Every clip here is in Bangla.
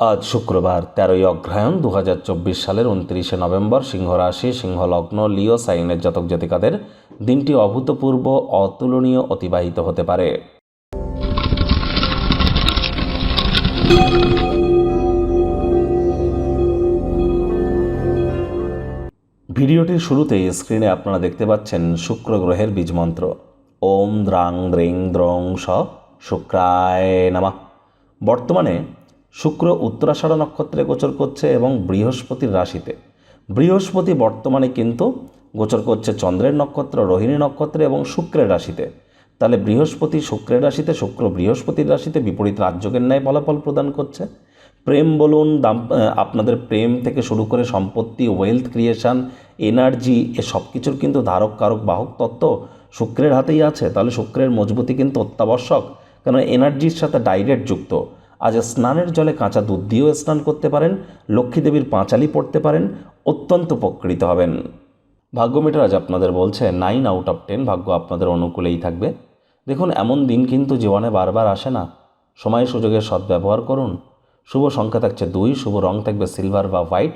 আজ শুক্রবার, তেরোই অগ্রহায়ণ দু হাজার চব্বিশ সালের উনত্রিশে নভেম্বর সিংহ রাশি সিংহ লগ্ন লিও সাইনের জাতক জাতিকাদের দিনটি অভূতপূর্ব, অতুলনীয়, অতিবাহিত হতে পারে। ভিডিওটির শুরুতে স্ক্রিনে আপনারা দেখতে পাচ্ছেন শুক্র গ্রহের বীজমন্ত্র ওম দ্রাং দ্রিং দ্রং স শুক্রায় নামা। বর্তমানে শুক্র উত্তরাষাঢ় নক্ষত্রে গোচর করছে এবং বৃহস্পতির রাশিতে। বৃহস্পতি বর্তমানে কিন্তু গোচর করছে চন্দ্রের নক্ষত্র, রোহিণী নক্ষত্রে এবং শুক্রের রাশিতে। তাহলে বৃহস্পতি শুক্রের রাশিতে, শুক্র বৃহস্পতির রাশিতে বিপরীত রাজ্যকের ন্যায় ফলাফল প্রদান করছে। প্রেম বলুন, দাম আপনাদের প্রেম থেকে শুরু করে সম্পত্তি ওয়েলথ ক্রিয়েশন এনার্জি এ সব কিছুর কিন্তু ধারক কারক বাহক তত্ত্ব শুক্রের হাতেই আছে। তাহলে শুক্রের মজবুতি কিন্তু অত্যাবশ্যক কারণ এনার্জির সাথে ডাইরেক্ট যুক্ত। আজ স্নানের জলে কাঁচা দুধ দিয়েও স্নান করতে পারেন, লক্ষ্মী দেবীর পাঁচালি পড়তে পারেন, অত্যন্ত উপকৃত হবেন। ভাগ্যমিটার আজ আপনাদের বলছে নাইন আউট অফ টেন ভাগ্য আপনাদের অনুকূলেই থাকবে। দেখুন, এমন দিন কিন্তু জীবনে বারবার আসে না। সময় সুযোগের সদ্ব্যবহার করুন। শুভ সংখ্যা থাকছে দুই, শুভ রং থাকবে সিলভার বা হোয়াইট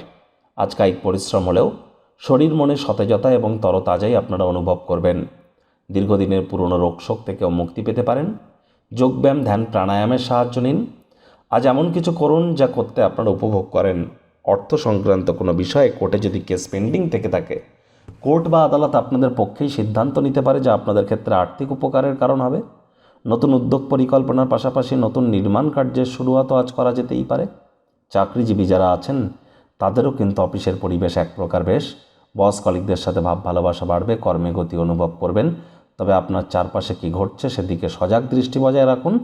আজ কায়িক পরিশ্রম হলেও শরীর মনে সতেজতা এবং তরতাজাই আপনারা অনুভব করবেন। দীর্ঘদিনের পুরনো রোগশোক থেকেও মুক্তি পেতে পারেন। যোগব্যায়াম, ধ্যান, প্রাণায়ামের সাহায্য নিন। আজ এমন কিছু করুন যা করতে আপনারা উপভোগ করেন। অর্থ সংক্রান্ত কোনো বিষয়ে কোর্টে যদি কেস পেন্ডিং থেকে থাকে, কোর্ট বা আদালত আপনাদের পক্ষেই সিদ্ধান্ত নিতে পারে যা আপনাদের ক্ষেত্রে আর্থিক উপকারের কারণ হবে। নতুন উদ্যোগ পরিকল্পনার পাশাপাশি নতুন নির্মাণ কার্যের শুরুয়াতও আজ করা যেতেই পারে। চাকরিজীবী যারা আছেন, তাদেরও কিন্তু অফিসের পরিবেশ এক প্রকার বেশ। বস কলিকদের সাথে ভাব ভালোবাসা বাড়বে, কর্মে গতি অনুভব করবেন। তবে আপনার চারপাশে কী ঘটছে সেদিকে সজাগ দৃষ্টি বজায় রাখুন।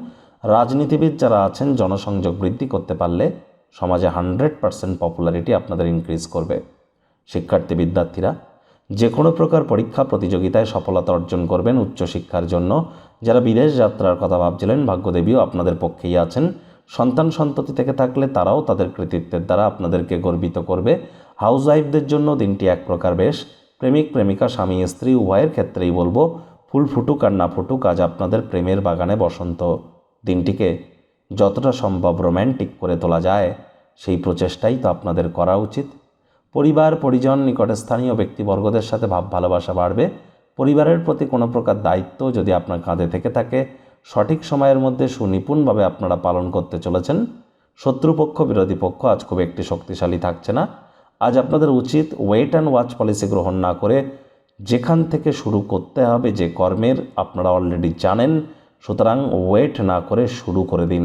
রাজনীতিবিদ যারা আছেন, জনসংযোগ বৃদ্ধি করতে পারলে সমাজে হান্ড্রেড পার্সেন্ট পপুলারিটি আপনাদের ইনক্রিজ করবে। শিক্ষার্থী বিদ্যার্থীরা যে কোনো প্রকার পরীক্ষা প্রতিযোগিতায় সফলতা অর্জন করবেন উচ্চশিক্ষার জন্য। যারা বিদেশ যাত্রার কথা ভাবছিলেন, ভাগ্যদেবীও আপনাদের পক্ষেই আছেন। সন্তান সন্ততি থেকে থাকলে তারাও তাদের কৃতিত্বের দ্বারা আপনাদেরকে গর্বিত করবে। হাউস ওয়াইফদের জন্য দিনটি এক প্রকার বেশ। প্রেমিক, প্রেমিকা, স্বামী, স্ত্রী, উভয়ের ক্ষেত্রেই বলব, ফুল ফুটুক আর না ফুটুক, আজ আপনাদের প্রেমের বাগানে বসন্ত। দিনটিকে যতটা সম্ভব রোম্যান্টিক করে তোলা যায়, সেই প্রচেষ্টাই তো আপনাদের করা উচিত। পরিবার, পরিজন, নিকটে স্থানীয় ব্যক্তিবর্গদের সাথে ভাব ভালোবাসা বাড়বে। পরিবারের প্রতি কোনো প্রকার দায়িত্ব যদি আপনার কাঁধে থেকে থাকে, সঠিক সময়ের মধ্যে সুনিপুণভাবে আপনারা পালন করতে চলেছেন। শত্রুপক্ষ, বিরোধী পক্ষ আজ খুব একটি শক্তিশালী থাকছে না। আজ আপনাদের উচিত ওয়েট অ্যান্ড ওয়াচ পলিসি গ্রহণ না করে যেখান থেকে শুরু করতে হবে যে কর্মের আপনারা অলরেডি জানেন সুতরাং ওয়েট না করে শুরু করে দিন।